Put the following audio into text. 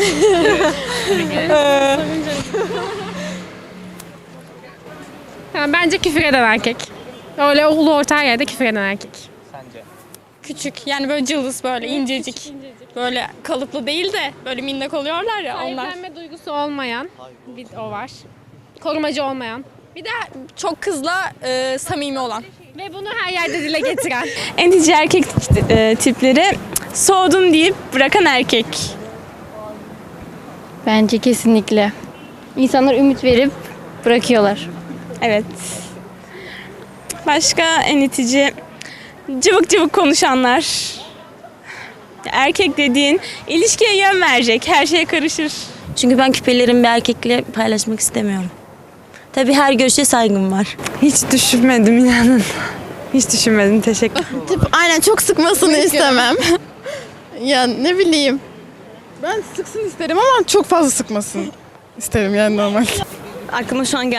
Yani bence küfür eden erkek. Öyle ulu orta her yerde küfür eden erkek. Sence? Küçük yani böyle cılız böyle incecik. Böyle kalıplı değil de böyle minnak oluyorlar ya onlar. Sahiplenme duygusu olmayan bir o var. Korumacı olmayan. Bir de çok kızla e, samimi olan. Ve bunu her yerde dile getiren. Entici erkek e, tipleri soğudum deyip bırakan erkek. Bence kesinlikle. İnsanlar ümit verip bırakıyorlar. Evet. Başka en itici cıvık cıvık konuşanlar. Erkek dediğin ilişkiye yön verecek, her şeye karışır. Çünkü ben küpelerimi bir erkekle paylaşmak istemiyorum. Tabii her görüşe saygım var. Hiç düşünmedim inanın. Hiç düşünmedim teşekkür Aynen çok sıkmasını istemem. ya ne bileyim. Ben sıksın isterim ama çok fazla sıkmasın isterim yani normal. Aklıma şu an gelmiyor.